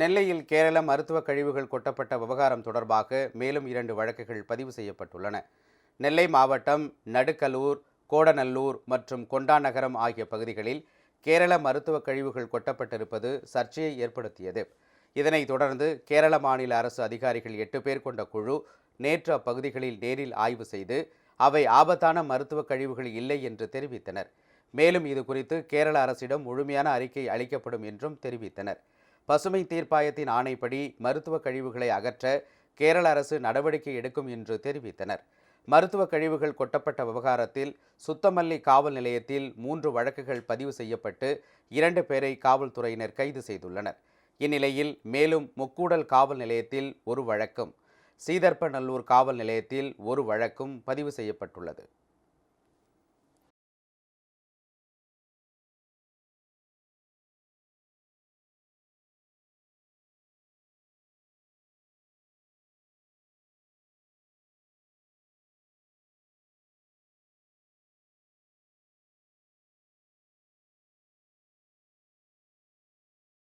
நெல்லையில் கேரள மருத்துவ கழிவுகள் கொட்டப்பட்ட விவகாரம் தொடர்பாக மேலும் இரண்டு வழக்குகள் பதிவு செய்யப்பட்டுள்ளன. நெல்லை மாவட்டம் நடுக்கலூர் கோடநல்லூர் மற்றும் கொண்டாநகரம் ஆகிய பகுதிகளில் கேரள மருத்துவ கழிவுகள் கொட்டப்பட்டிருப்பது சர்ச்சையை ஏற்படுத்தியது. இதனைத் தொடர்ந்து கேரள மாநில அரசு அதிகாரிகள் எட்டு பேர் கொண்ட குழு நேற்று அப்பகுதிகளில் நேரில் ஆய்வு செய்து அவை ஆபத்தான மருத்துவ கழிவுகள் இல்லை என்று தெரிவித்தனர். மேலும் இது குறித்து கேரள அரசிடம் முழுமையான அறிக்கை அளிக்கப்படும் என்றும் தெரிவித்தனர். பசுமை தீர்ப்பாயத்தின் ஆணைப்படி மருத்துவ கழிவுகளை அகற்ற கேரள அரசு நடவடிக்கை எடுக்கும் என்று தெரிவித்தனர். மருத்துவ கழிவுகள் கொட்டப்பட்ட விவகாரத்தில் சுத்தமல்லி காவல் நிலையத்தில் மூன்று வழக்குகள் பதிவு செய்யப்பட்டு இரண்டு பேரை காவல்துறையினர் கைது செய்துள்ளனர். இந்நிலையில் மேலும் முக்கூடல் காவல் நிலையத்தில் ஒரு வழக்கும் சீதர்ப்பநல்லூர் காவல் நிலையத்தில் ஒரு வழக்கும் பதிவு செய்யப்பட்டுள்ளது.